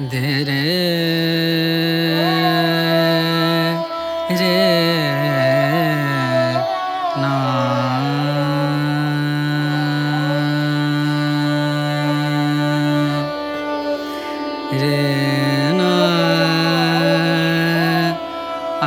데레 제나 제나 아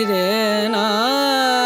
இதே நான்